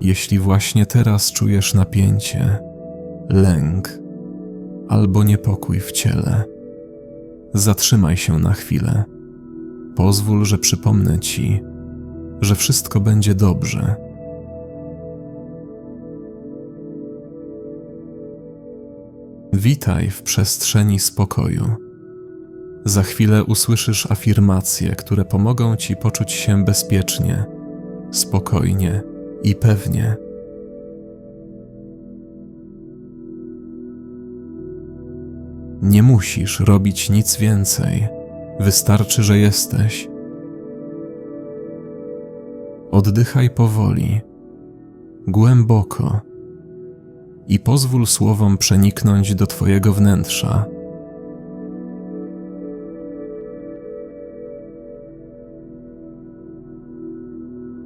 Jeśli właśnie teraz czujesz napięcie, lęk albo niepokój w ciele, zatrzymaj się na chwilę. Pozwól, że przypomnę ci, że wszystko będzie dobrze. Witaj w przestrzeni spokoju. Za chwilę usłyszysz afirmacje, które pomogą ci poczuć się bezpiecznie, spokojnie i pewnie. Nie musisz robić nic więcej, wystarczy, że jesteś. Oddychaj powoli, głęboko i pozwól słowom przeniknąć do Twojego wnętrza.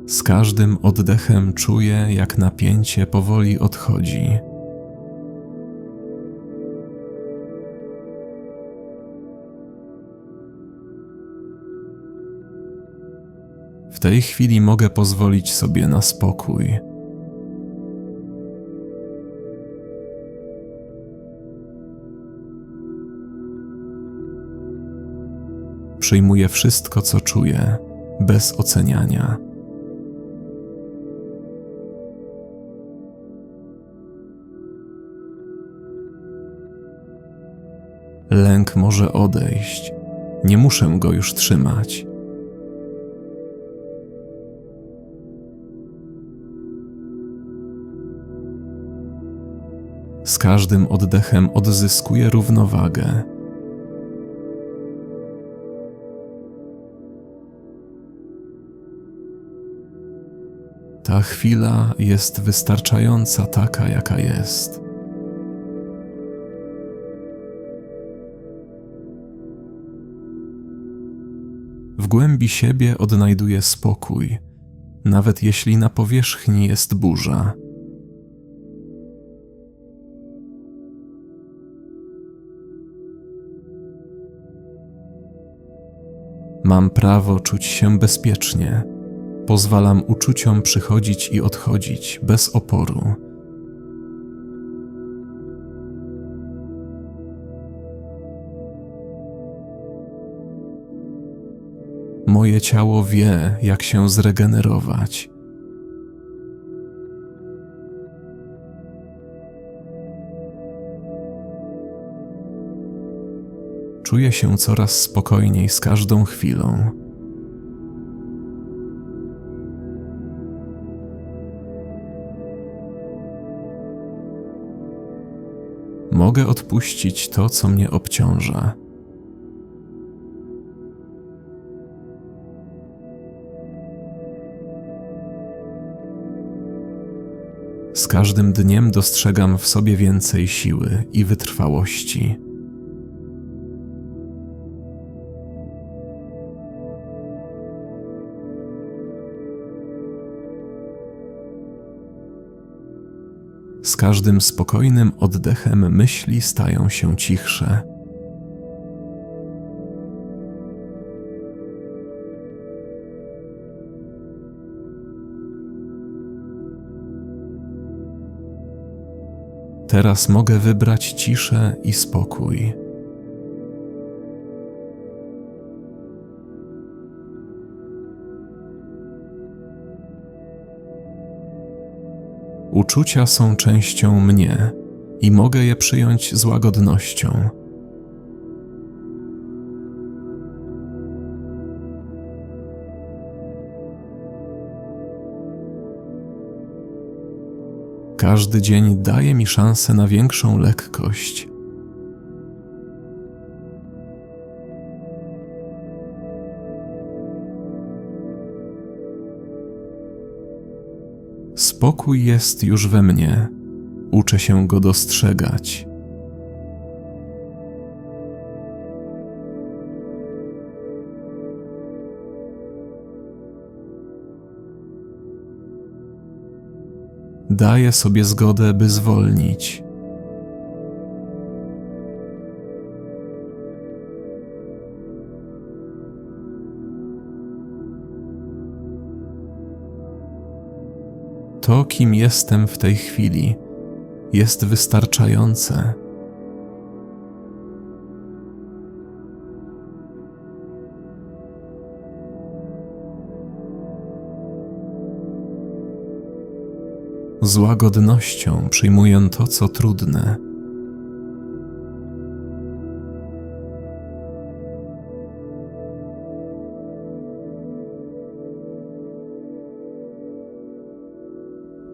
Z każdym oddechem czuję, jak napięcie powoli odchodzi. W tej chwili mogę pozwolić sobie na spokój. Przyjmuję wszystko, co czuję, bez oceniania. Lęk może odejść. Nie muszę go już trzymać. Z każdym oddechem odzyskuję równowagę. Ta chwila jest wystarczająca taka, jaka jest. Głębi siebie odnajduję spokój, nawet jeśli na powierzchni jest burza. Mam prawo czuć się bezpiecznie. Pozwalam uczuciom przychodzić i odchodzić bez oporu. Moje ciało wie, jak się zregenerować. Czuję się coraz spokojniej z każdą chwilą. Mogę odpuścić to, co mnie obciąża. Z każdym dniem dostrzegam w sobie więcej siły i wytrwałości. Z każdym spokojnym oddechem myśli stają się cichsze. Teraz mogę wybrać ciszę i spokój. Uczucia są częścią mnie i mogę je przyjąć z łagodnością. Każdy dzień daje mi szansę na większą lekkość. Spokój jest już we mnie. Uczę się go dostrzegać. Daję sobie zgodę, by zwolnić. To, kim jestem w tej chwili, jest wystarczające. Z łagodnością przyjmuję to, co trudne.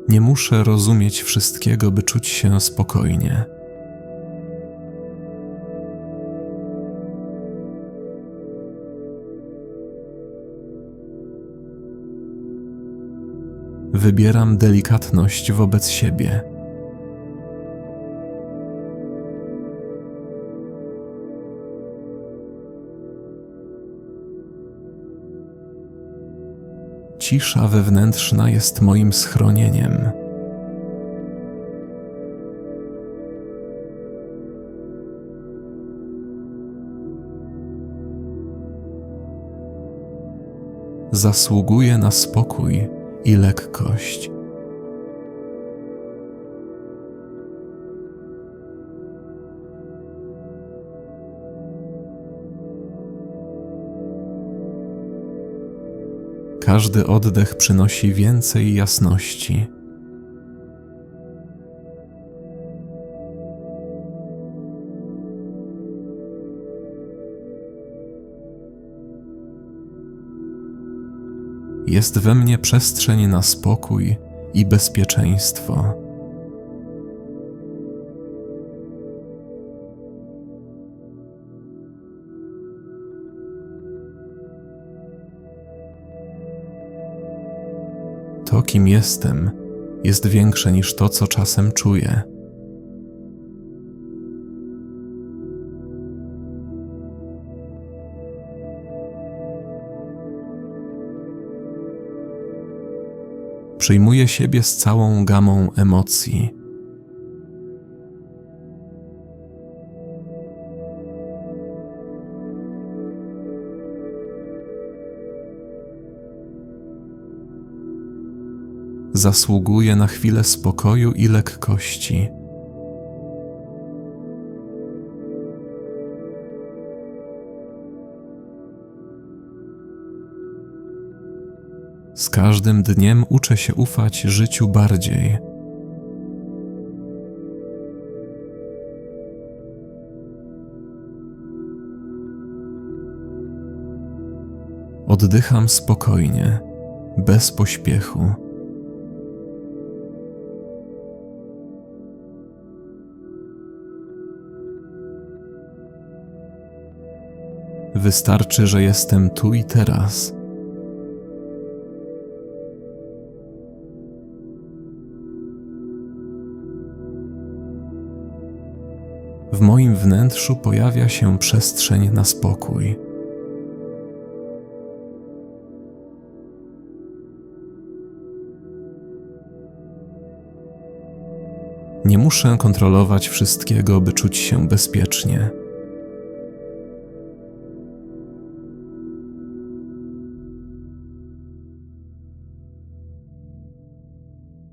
Nie muszę rozumieć wszystkiego, by czuć się spokojnie. Wybieram delikatność wobec siebie. Cisza wewnętrzna jest moim schronieniem. Zasługuję na spokój i lekkość. Każdy oddech przynosi więcej jasności. Jest we mnie przestrzeń na spokój i bezpieczeństwo. To, kim jestem, jest większe niż to, co czasem czuję. Przyjmuję siebie z całą gamą emocji. Zasługuję na chwilę spokoju i lekkości. Każdym dniem uczę się ufać życiu bardziej. Oddycham spokojnie, bez pośpiechu. Wystarczy, że jestem tu i teraz. W moim wnętrzu pojawia się przestrzeń na spokój. Nie muszę kontrolować wszystkiego, by czuć się bezpiecznie.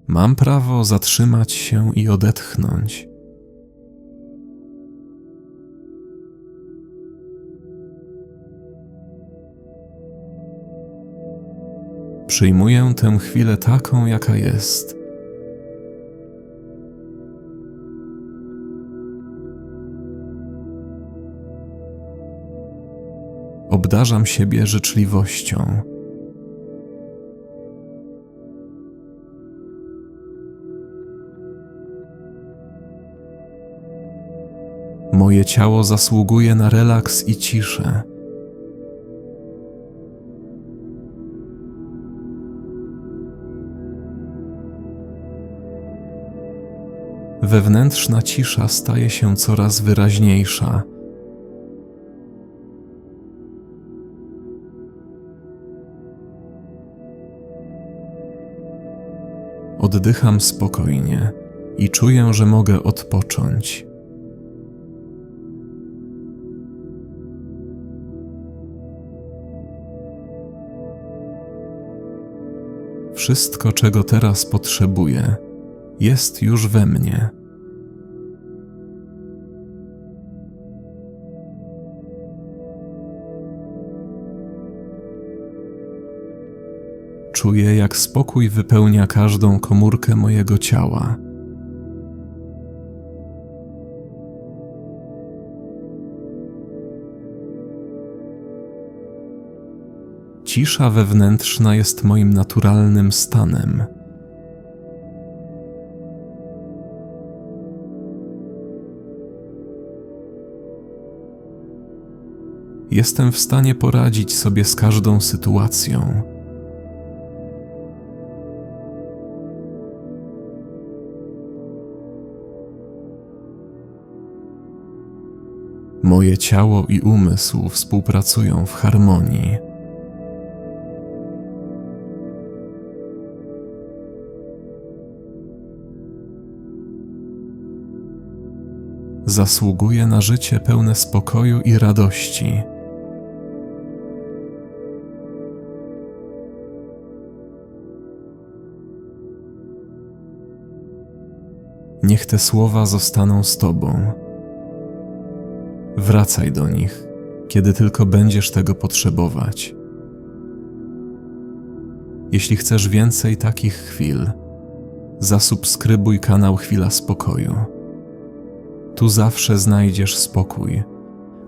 Mam prawo zatrzymać się i odetchnąć. Przyjmuję tę chwilę taką, jaka jest. Obdarzam siebie życzliwością. Moje ciało zasługuje na relaks i ciszę. Wewnętrzna cisza staje się coraz wyraźniejsza. Oddycham spokojnie i czuję, że mogę odpocząć. Wszystko, czego teraz potrzebuję, jest już we mnie. Czuję, jak spokój wypełnia każdą komórkę mojego ciała. Cisza wewnętrzna jest moim naturalnym stanem. Jestem w stanie poradzić sobie z każdą sytuacją. Moje ciało i umysł współpracują w harmonii. Zasługuję na życie pełne spokoju i radości. Niech te słowa zostaną z Tobą. Wracaj do nich, kiedy tylko będziesz tego potrzebować. Jeśli chcesz więcej takich chwil, zasubskrybuj kanał Chwila Spokoju. Tu zawsze znajdziesz spokój,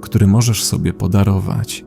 który możesz sobie podarować